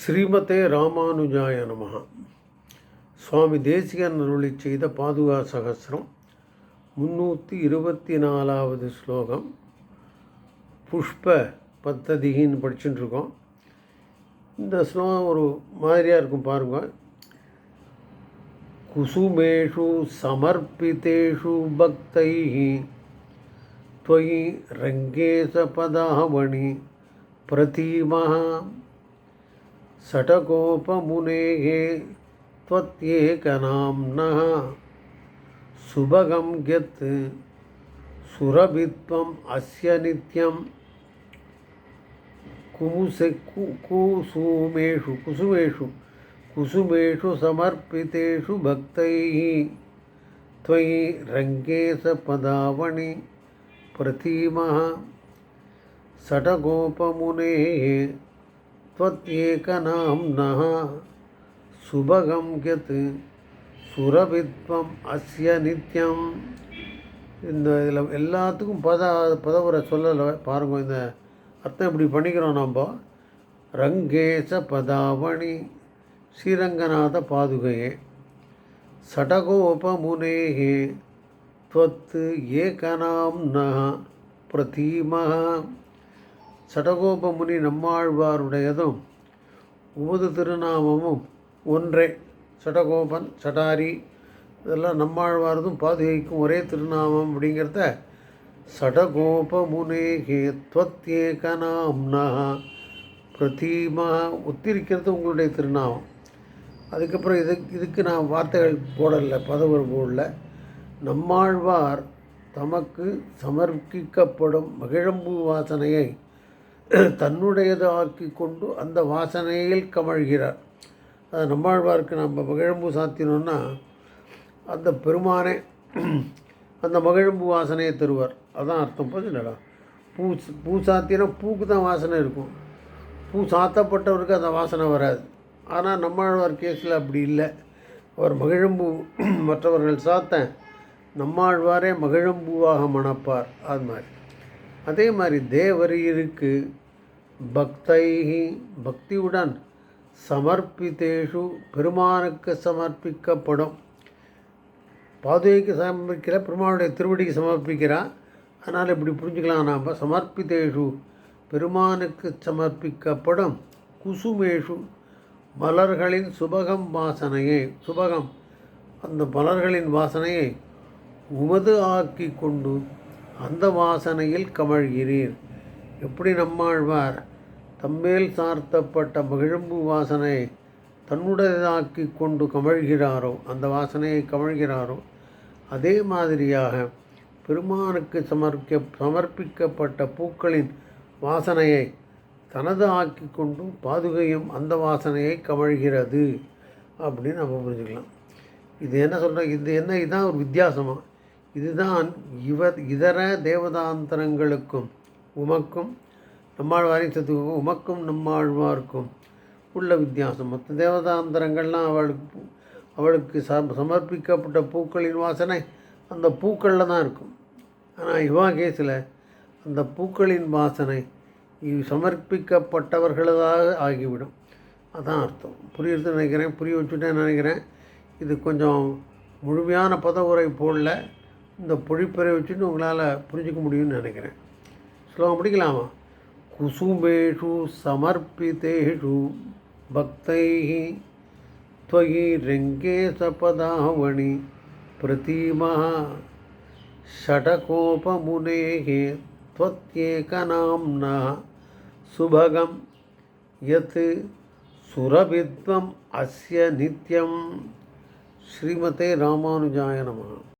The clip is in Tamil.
ஸ்ரீமதே ராமானுஜாய நமஹ சுவாமி தேசிகன் அருளி செய்த பாதுகா சகசிரம் முன்னூற்றி இருபத்தி நாலாவது ஸ்லோகம் புஷ்ப பத்ததிகின்னு படிச்சுட்டு இருக்கோம் இந்த ஸ்லோகம் ஒரு மாதிரியாக இருக்கும் பாருங்க குசுமேஷு சமர்ப்பித்தேஷு பக்தை त्वयि रङ्गेशपदावणि प्रतीमः षटकोपमुनेः त्वत्येकनाम्नः सुभगं यत् सुरभित्वम् अस्य नित्यं कुमुसे कु, कुसुमेषु कुसुमेषु कुसुमेषु समर्पितेषु भक्तैः त्वयि रङ्गेशपदावणि प्रतीमः षटगोपमुनेः त्वत्येकनाम्नः सुभगं यत् சுரபித்வம் அஸ்ய நித்யம் இந்த இதில் எல்லாத்துக்கும் பத பதவுரை சொல்லலை பாருங்க இந்த அர்த்தம் இப்படி பண்ணிக்கிறோம் நம்ம ரங்கேச பதாவணி ஸ்ரீரங்கநாத பாதுகையே சடகோபமுனேகே त्वत् ஏகநாம்னः பிரதீமः சடகோபமுனி நம்மாழ்வாருடையதும் உமது திருநாமமும் ஒன்றே. சடகோபன் சடாரி இதெல்லாம் நம்மாழ்வாரதும் பாதுகைக்கும் ஒரே திருநாமம் அப்படிங்கிறத சடகோபமுனேகே துவத்யேகநாம்னா பிரதீமா ஒத்திருக்கிறது உங்களுடைய திருநாமம். அதுக்கப்புறம் இது இதுக்கு நான் வார்த்தைகள் போடலை பதவர் போடல. நம்மாழ்வார் தமக்கு சமர்ப்பிக்கப்படும் மகிழம்பு வாசனையை தன்னுடையது ஆக்கி கொண்டு அந்த வாசனையில் கமழ்கிறார். அது நம்மாழ்வாருக்கு நம்ம மகிழம்பு சாத்தினோன்னா அந்த பெருமானே அந்த மகிழம்பு வாசனையை தருவார். அதான் அர்த்தம் புரிஞ்சுடா பூ பூ சாத்தினா பூக்கு தான் வாசனை இருக்கும். பூ சாத்தப்பட்டவருக்கு அந்த வாசனை வராது. ஆனால் நம்மாழ்வார் கேஸில் அப்படி இல்லை. அவர் மகிழம்பு மற்றவர்கள் சாத்த நம்மாழ்வாரே மகிழம்பூவாக மணப்பார். அது மாதிரி. அதே மாதிரி தேவரீருக்கு பக்தைஹி பக்தியுடன் சமர்ப்பித்தேஷு பெருமானுக்கு சமர்ப்பிக்கப்படும். பாதுகைக்கு சமர்ப்பிக்கிற பெருமானுடைய திருவடிக்கு சமர்ப்பிக்கிறான் அதனால் இப்படி புரிஞ்சுக்கலாம் நாம். சமர்ப்பித்தேஷு பெருமானுக்கு சமர்ப்பிக்கப்படும் குசுமேஷு மலர்களின் சுபகம் வாசனையை சுபகம் அந்த மலர்களின் வாசனையை உமது ஆக்கி கொண்டு அந்த வாசனையில் கமழ்கிறீர். எப்படி நம்மாழ்வார்? தம்மேல் சார்த்தப்பட்ட மகிழம்பு வாசனை தன்னுடையதாக்கி கொண்டு கமழ்கிறாரோ அந்த வாசனையை கமழ்கிறாரோ அதே மாதிரியாக பெருமானுக்கு சமர்க்க சமர்ப்பிக்கப்பட்ட பூக்களின் வாசனையை தனது ஆக்கி கொண்டும் பாதுகையும் அந்த வாசனையை கமழ்கிறது அப்படின்னு நம்ம புரிஞ்சுக்கலாம். இது என்ன சொல்கிறோம் இது என்ன இதுதான் ஒரு வித்தியாசமாக இதுதான் இவ இதர தேவதாந்தரங்களுக்கும் உமக்கும் நம்மாழ்வாரையும் சத்துக்கும் உமக்கும் நம்மாழ்வார்க்கும். உள்ள வித்தியாசம். மற்ற தேவதாந்தரங்கள்லாம் அவளுக்கு அவளுக்கு ச சமர்ப்பிக்கப்பட்ட பூக்களின் வாசனை அந்த பூக்களில் தான் இருக்கும். ஆனால் இவா கேஸில் அந்த பூக்களின் வாசனை இது சமர்ப்பிக்கப்பட்டவர்களதாக ஆகிவிடும். அதான் அர்த்தம். புரியுறது நினைக்கிறேன். புரிய வச்சுட்டேன் நினைக்கிறேன். இது கொஞ்சம் முழுமையான பத உரை போடல இந்த பொழிப்பறை வச்சுட்டு உங்களால் புரிஞ்சிக்க முடியும்னு நினைக்கிறேன். ஸ்லோகம் பிடிக்கலாமா कुसुमेषु समर्पितेषु भक्तैः त्वयि रङ्गेशपदावणि प्रतीमः षटकोपमुनेः त्वत्येकनाम्नः सुभगं यत् सुरभित्वम् अस्य नित्यं श्रीमते रामानुजाय नमः।